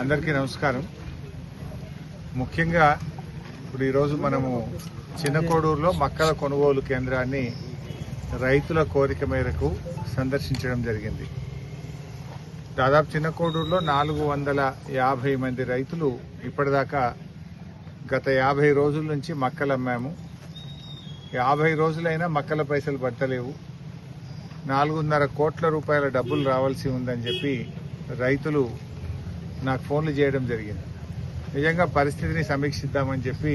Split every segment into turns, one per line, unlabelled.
అందరికీ నమస్కారం. ముఖ్యంగా ఇప్పుడు ఈరోజు మనము చిన్నకోడూరులో మక్కల కొనుగోలు కేంద్రాన్ని రైతుల కోరిక మేరకు సందర్శించడం జరిగింది. దాదాపు చిన్నకోడూరులో నాలుగు వందల యాభై మంది రైతులు ఇప్పటిదాకా గత యాభై రోజుల నుంచి మక్కలు అమ్మాము. యాభై రోజులైనా మక్కల పైసలు పట్టలేవు. నాలుగున్నర కోట్ల రూపాయల డబ్బులు రావాల్సి ఉందని చెప్పి రైతులు నాకు ఫోన్లు చేయడం జరిగింది. నిజంగా పరిస్థితిని సమీక్షిద్దామని చెప్పి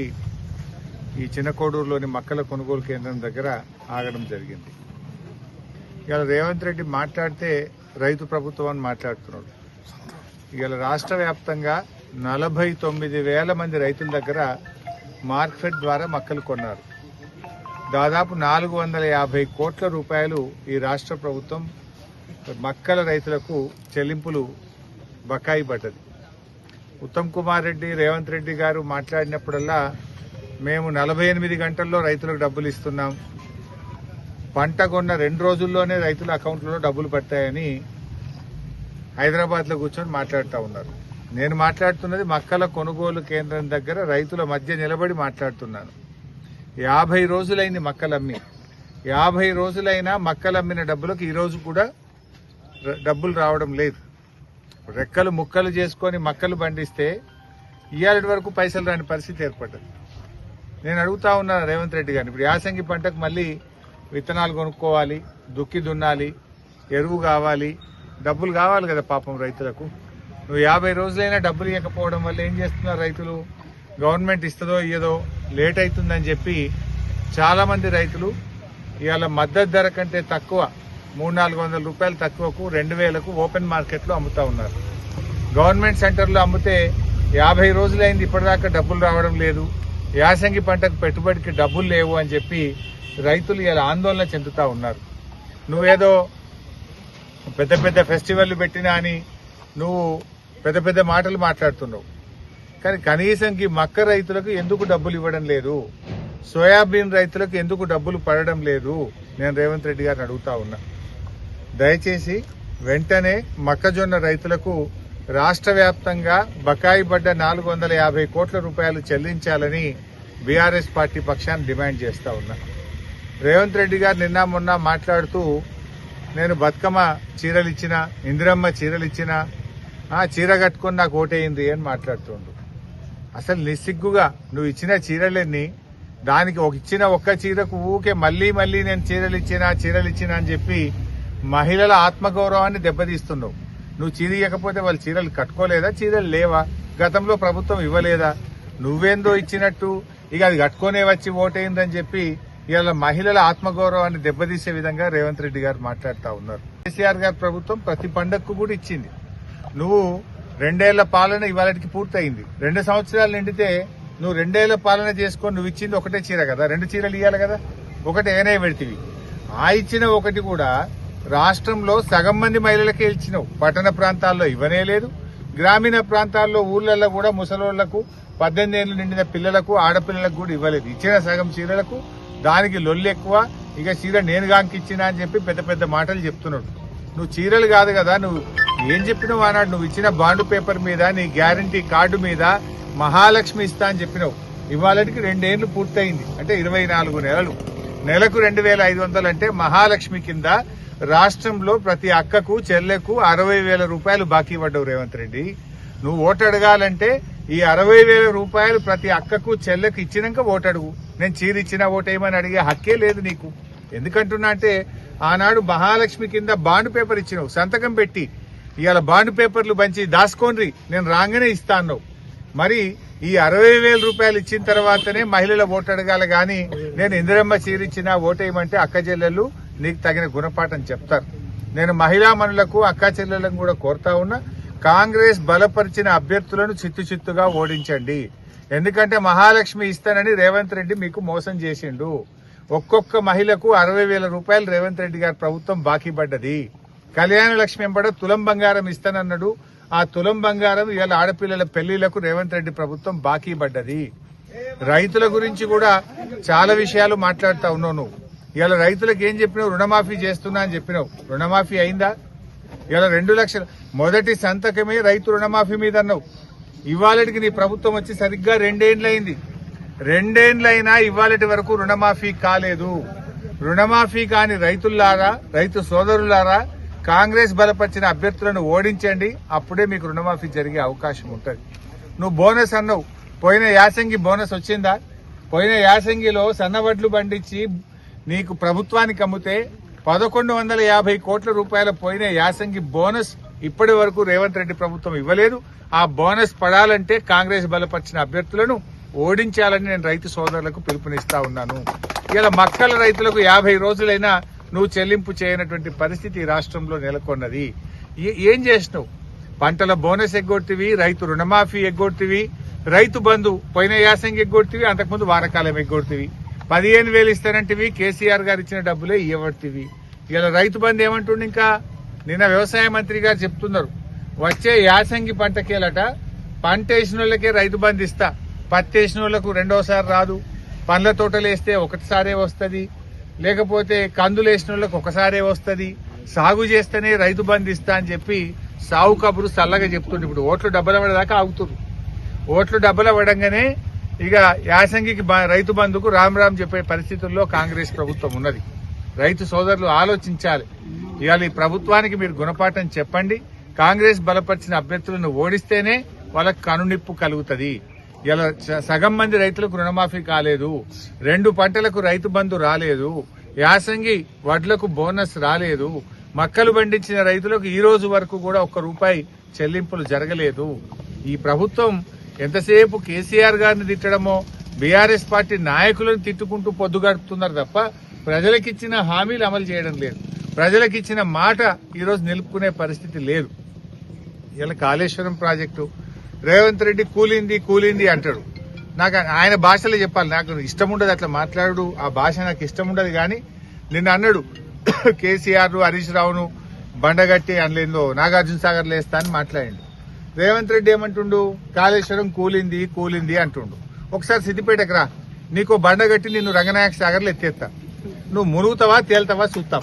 ఈ చిన్నకోడూరులోని మక్కల కొనుగోలు కేంద్రం దగ్గర ఆగడం జరిగింది. ఇవాళ రేవంత్ రెడ్డి మాట్లాడితే రైతు ప్రభుత్వం అని మాట్లాడుతున్నాడు. ఇవాళ రాష్ట్ర వ్యాప్తంగా నలభై తొమ్మిది వేల మంది రైతుల దగ్గర మార్కెట్ ద్వారా మక్కలు కొన్నారు. దాదాపు నాలుగు వందల యాభై కోట్ల రూపాయలు ఈ రాష్ట్ర ప్రభుత్వం మక్కల రైతులకు చెల్లింపులు బకాయి పడ్డది. ఉత్తమ్ కుమార్ రెడ్డి రేవంత్ రెడ్డి గారు మాట్లాడినప్పుడల్లా మేము నలభై ఎనిమిది గంటల్లో రైతులకు డబ్బులు ఇస్తున్నాం. పంట కొన్న రెండు రోజుల్లోనే రైతుల అకౌంట్లో డబ్బులు పడతాయని హైదరాబాద్లో కూర్చొని మాట్లాడుతూ ఉన్నారు. నేను మాట్లాడుతున్నది మక్కల కొనుగోలు కేంద్రం దగ్గర రైతుల మధ్య నిలబడి మాట్లాడుతున్నాను. యాభై రోజులైంది మక్కలమ్మి. యాభై రోజులైనా మక్కలమ్మిన డబ్బులకు ఈరోజు కూడా డబ్బులు రావడం లేదు. రెక్కలు ముక్కలు చేసుకొని మక్కలు పండిస్తే ఇవాళ వరకు పైసలు రాని పరిస్థితి ఏర్పడ్డది. నేను అడుగుతా ఉన్నా రేవంత్ రెడ్డి గారిని ఇప్పుడు యాసంగి పంటకు మళ్ళీ విత్తనాలు కొనుక్కోవాలి దుక్కి దున్నాలి ఎరువు కావాలి డబ్బులు కావాలి కదా పాపం రైతులకు. నువ్వు యాభై రోజులైనా డబ్బులు ఇవ్వకపోవడం వల్ల ఏం చేస్తున్నారు రైతులు? గవర్నమెంట్ ఇస్తుందో ఇయ్యదో లేట్ అవుతుందని చెప్పి చాలామంది రైతులు ఇవాళ మద్దతు ధర కంటే తక్కువ మూడు నాలుగు వందల రూపాయలు తక్కువకు రెండు వేలకు ఓపెన్ మార్కెట్లో అమ్ముతా ఉన్నారు. గవర్నమెంట్ సెంటర్లో అమ్మితే యాభై రోజులైంది ఇప్పటిదాకా డబ్బులు రావడం లేదు. యాసంగి పంటకు పెట్టుబడికి డబ్బులు లేవు అని చెప్పి రైతులు ఇలా ఆందోళన చెందుతా ఉన్నారు. నువ్వేదో పెద్ద పెద్ద ఫెస్టివల్ పెట్టినా అని నువ్వు పెద్ద పెద్ద మాటలు మాట్లాడుతున్నావు. కానీ కనీసంకి మక్క రైతులకు ఎందుకు డబ్బులు ఇవ్వడం లేదు? సోయాబీన్ రైతులకు ఎందుకు డబ్బులు పడడం లేదు? నేను రేవంత్ రెడ్డి గారిని అడుగుతా ఉన్నా. దయచేసి వెంటనే మొక్కజొన్న రైతులకు రాష్ట్ర వ్యాప్తంగా బకాయి పడ్డ నాలుగు వందల యాభై కోట్ల రూపాయలు చెల్లించాలని బీఆర్ఎస్ పార్టీ పక్షాన్ని డిమాండ్ చేస్తా ఉన్నా. రేవంత్ రెడ్డి గారు నిన్న మొన్న మాట్లాడుతూ నేను బతుకమ్మ చీరలు ఇచ్చిన ఇందిరమ్మ చీరలు ఇచ్చిన ఆ చీర కట్టుకొని నాకు ఓటేయింది అని మాట్లాడుతుండు. అసలు నిస్సిగ్గుగా నువ్వు ఇచ్చిన చీరలన్నీ దానికి ఒక ఇచ్చిన ఒక్క చీరకు ఊకే మళ్ళీ మళ్ళీ నేను చీరలు ఇచ్చిన చీరలు ఇచ్చిన అని చెప్పి మహిళల ఆత్మగౌరవాన్ని దెబ్బతీస్తున్నావు. నువ్వు చీర ఇవ్వకపోతే వాళ్ళు చీరలు కట్టుకోలేదా? చీరలు లేవా? గతంలో ప్రభుత్వం ఇవ్వలేదా? నువ్వేందో ఇచ్చినట్టు? ఇక అది కట్టుకునే వచ్చి ఓటైందని చెప్పి ఇవాళ మహిళల ఆత్మగౌరవాన్ని దెబ్బతీసే విధంగా రేవంత్ రెడ్డి గారు మాట్లాడుతూ ఉన్నారు. కేసీఆర్ గారి ప్రభుత్వం ప్రతి పండగకు కూడా ఇచ్చింది. నువ్వు రెండేళ్ళ పాలన ఇవాళకి పూర్తయింది. రెండు సంవత్సరాలు నిండితే నువ్వు రెండేళ్ళ పాలన చేసుకొని నువ్వు ఇచ్చింది ఒకటే చీర కదా? రెండు చీరలు ఇవ్వాలి కదా? ఒకటి ఏనే పెడితివి. ఆ ఇచ్చిన ఒకటి కూడా రాష్ట్రంలో సగం మంది మహిళలకే ఇచ్చినావు. పట్టణ ప్రాంతాల్లో ఇవ్వనే లేదు. గ్రామీణ ప్రాంతాల్లో ఊళ్ళల్లో కూడా ముసలోళ్ళకు పద్దెనిమిది ఏళ్ళు నిండిన పిల్లలకు ఆడపిల్లలకు కూడా ఇవ్వలేదు. ఇచ్చిన సగం చీరలకు దానికి లొల్లు ఎక్కువ. ఇక చీర నేను గాంకిచ్చిన అని చెప్పి పెద్ద పెద్ద మాటలు చెప్తున్నాడు. నువ్వు చీరలు కాదు కదా నువ్వు ఏం చెప్పినావు అన్నాడు నువ్వు ఇచ్చిన బాండ్ పేపర్ మీద నీ గ్యారంటీ కార్డు మీద మహాలక్ష్మి ఇస్తా అని చెప్పినావు. ఇవాళకి రెండేళ్ళు పూర్తయింది. అంటే ఇరవై నాలుగు నెలలు. నెలకు రెండు వేల ఐదు వందలు అంటే మహాలక్ష్మి కింద రాష్ట్రంలో ప్రతి అక్కకు చెల్లెకు అరవై వేల రూపాయలు బాకీ పడ్డవు రేవంత్ రెడ్డి. నువ్వు ఓటు అడగాలంటే ఈ అరవై వేల రూపాయలు ప్రతి అక్కకు చెల్లెకు ఇచ్చినాక ఓటు అడుగు. నేను చీర ఇచ్చిన ఓటేయమని అడిగే హక్కే లేదు నీకు. ఎందుకంటున్నా అంటే ఆనాడు మహాలక్ష్మి కింద బాండ్ పేపర్ ఇచ్చినావు సంతకం పెట్టి. ఇవాళ బాండ్ పేపర్లు పంచి దాసుకోండ్రి నేను రాగానే ఇస్తా అన్నావు. మరి ఈ అరవై వేల రూపాయలు ఇచ్చిన తర్వాతనే మహిళల ఓటు అడగాలి కానీ నేను ఇందిరమ్మ చీర ఇచ్చిన ఓటేయమంటే అక్క చెల్లెళ్ళు నీకు తగిన గుణపాఠం చెప్తారు. నేను మహిళా మనులకు అక్క కూడా కోరుతా ఉన్నా కాంగ్రెస్ బలపరిచిన అభ్యర్థులను చిత్తు చిత్తుగా ఓడించండి. ఎందుకంటే మహాలక్ష్మి ఇస్తానని రేవంత్ రెడ్డి మీకు మోసం చేసిండు. ఒక్కొక్క మహిళకు అరవై వేల రూపాయలు రేవంత్ రెడ్డి గారి ప్రభుత్వం బాకీ పడ్డది. కళ్యాణ లక్ష్మి ఎంబడ తులం బంగారం ఇస్తానన్నాడు. ఆ తులం బంగారం ఇవాళ ఆడపిల్లల పెళ్ళిళ్ళకు రేవంత్ రెడ్డి ప్రభుత్వం బాకీ పడ్డది. రైతుల గురించి కూడా చాలా విషయాలు మాట్లాడుతా ఉన్నావు నువ్వు ఇవాళ రైతులకు ఏం చెప్పినావు? రుణమాఫీ చేస్తున్నా అని చెప్పినావు. రుణమాఫీ అయిందా? ఇవాళ రెండు లక్షలు. మొదటి సంతకమే రైతు రుణమాఫీ మీద అన్నావు. ఇవాళకి నీ ప్రభుత్వం వచ్చి సరిగ్గా రెండేండ్లయింది. రెండేండ్లైనా ఇవాళటి వరకు రుణమాఫీ కాలేదు. రుణమాఫీ కాని రైతుల్లారా రైతు సోదరులారా కాంగ్రెస్ బలపరిచిన అభ్యర్థులను ఓడించండి. అప్పుడే మీకు రుణమాఫీ జరిగే అవకాశం ఉంటుంది. నువ్వు బోనస్ అన్నావు. పోయిన యాసంగి బోనస్ వచ్చిందా? పోయిన యాసంగిలో సన్నవడ్లు పండించి నీకు ప్రభుత్వానికి అమ్మితే పదకొండు వందల యాభై కోట్ల రూపాయల పోయిన యాసంగి బోనస్ ఇప్పటి వరకు రేవంత్ రెడ్డి ప్రభుత్వం ఇవ్వలేదు. ఆ బోనస్ పడాలంటే కాంగ్రెస్ బలపరిచిన అభ్యర్థులను ఓడించాలని నేను రైతు సోదరులకు పిలుపునిస్తా ఉన్నాను. ఇలా మక్కల రైతులకు యాభై రోజులైనా నువ్వు చెల్లింపు చేయనటువంటి పరిస్థితి ఈ రాష్ట్రంలో నెలకొన్నది. ఏ- ఏం చేసినావు? పంటల బోనస్ ఎగ్గొట్టివి రైతు రుణమాఫీ ఎగ్గొట్టివి రైతు బంధు పోయిన యాసంగి ఎగ్గొట్టివి అంతకుముందు వానకాలం ఎగ్గొట్టివి. పదిహేను వేలు ఇస్తానంటివి కేసీఆర్ గారు ఇచ్చిన డబ్బులే ఇవ్వబట్టివి ఇలా రైతు బంధు ఏమంటుండే ఇంకా? నిన్న వ్యవసాయ మంత్రి గారు చెప్తున్నారు. వచ్చే యాసంగి పంటకేలట పంట వేసిన వాళ్ళకే రైతు బంధు ఇస్తా. పత్తి వేసిన వాళ్ళకు రెండోసారి రాదు. పండ్ల తోటలు వేస్తే ఒకటిసారే వస్తుంది. లేకపోతే కందులు వేసిన వాళ్ళకి ఒకసారే వస్తుంది. సాగు చేస్తేనే రైతు బంధు ఇస్తా అని చెప్పి సాగు కబురు చల్లగా చెప్తుండే. ఇప్పుడు ఓట్లు డబ్బల పడేదాకా ఆగుతుంది ఓట్లు డబ్బులు పడంగానే ఇక యాసంగికి రైతు బంధుకు రామ్ రామ్ చెప్పే పరిస్థితుల్లో కాంగ్రెస్ ప్రభుత్వం ఉన్నది. రైతు సోదరులు ఆలోచించాలి. ఇవాళ ఈ ప్రభుత్వానికి మీరు గుణపాఠం చెప్పండి. కాంగ్రెస్ బలపరిచిన అభ్యర్థులను ఓడిస్తేనే వాళ్ళకు కనునిప్పు కలుగుతుంది. ఇలా స- సగం మంది రైతులకు రుణమాఫీ కాలేదు. రెండు పంటలకు రైతు బంధు రాలేదు. యాసంగి వడ్లకు బోనస్ రాలేదు. మక్కలు పండించిన రైతులకు ఈ రోజు వరకు కూడా ఒక్క రూపాయి చెల్లింపులు జరగలేదు. ఈ ప్రభుత్వం ఎంతసేపు కేసీఆర్ గారిని తిట్టడమో బీఆర్ఎస్ పార్టీ నాయకులను తిట్టుకుంటూ పొద్దు గడుపుతున్నారు తప్ప ప్రజలకిచ్చిన హామీలు అమలు చేయడం లేదు. ప్రజలకిచ్చిన మాట ఈరోజు నిలుపుకునే పరిస్థితి లేదు. ఇలా కాళేశ్వరం ప్రాజెక్టు రేవంత్ రెడ్డి కూలింది కూలింది అంటాడు. నాకు ఆయన భాషలో చెప్పాలి. నాకు ఇష్టం ఉండదు అట్లా మాట్లాడు. ఆ భాష నాకు ఇష్టం ఉండదు కానీ నిన్న అన్నాడు కేసీఆర్ హరీష్ రావును బండగట్టి అనలేదో నాగార్జున సాగర్ లేస్తా అని మాట్లాడిండు. రేవంత్ రెడ్డి ఏమంటుండు? కాళేశ్వరం కూలింది కూలింది అంటుండు. ఒకసారి సిద్దిపేటకు రా. నీకు బండగట్టి నిన్ను రంగనాయక సాగర్లు ఎత్తేస్తా నువ్వు మునుగుతావా తేలుతావా చూస్తాం.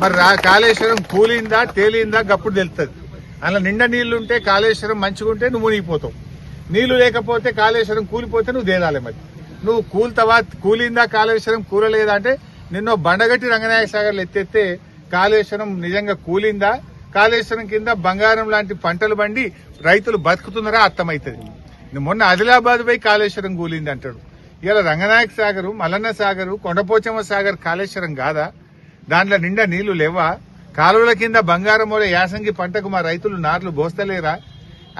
మరి రా కాళేశ్వరం కూలిందా తేలిందా గప్పుడు తెలుస్తుంది అలా నిండా నీళ్ళు ఉంటే కాళేశ్వరం మంచిగుంటే నువ్వు మునిగిపోతావు. నీళ్ళు లేకపోతే కాళేశ్వరం కూలిపోతే నువ్వు తేలాలి మరి. నువ్వు కూల్తావా కూలిందా కాళేశ్వరం కూలలేదా అంటే నిన్ను బండగట్టి రంగనాయక సాగర్లు ఎత్తేస్తే కాళేశ్వరం నిజంగా కూలిందా కాళేశ్వరం కింద బంగారం లాంటి పంటలు బండి రైతులు బతుకుతున్నారా అర్థమవుతుంది మొన్న ఆదిలాబాద్ పోయి కాళేశ్వరం కూలింది అంటాడు. ఇలా రంగనాయక సాగరు మల్లన్న సాగరు కొండపోచమ్మ సాగర్ కాళేశ్వరం కాదా? దాంట్లో నిండా నీళ్ళు లేవా? కాలువల కింద బంగారం మూల యాసంగి పంటకు మా రైతులు నార్లు బోస్తలేరా?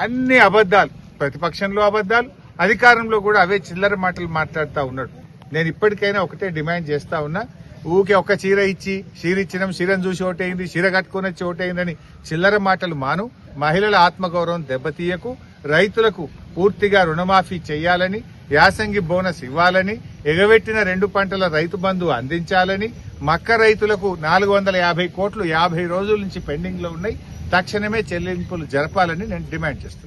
అన్ని అబద్దాలు ప్రతిపక్షంలో అబద్దాలు అధికారంలో కూడా అవే చిల్లర మాటలు మాట్లాడుతూ ఉన్నాడు. నేను ఇప్పటికైనా ఒకటే డిమాండ్ చేస్తా ఉన్నా ఊకే ఒక చీర ఇచ్చి చీర ఇచ్చినాం చీరను చూసి ఓటైంది చీర కట్టుకుని వచ్చి ఓటైందని చిల్లర మాటలు మాను. మహిళల ఆత్మగౌరవం దెబ్బతీయకు రైతులకు పూర్తిగా రుణమాఫీ చేయాలని యాసంగి బోనస్ ఇవ్వాలని ఎగబెట్టిన రెండు పంటల రైతు బంధు అందించాలని మక్క రైతులకు నాలుగు వందల యాభై కోట్లు యాభై రోజుల నుంచి పెండింగ్లో ఉన్నాయి. తక్షణమే చెల్లింపులు జరపాలని నేను డిమాండ్ చేస్తున్నాను.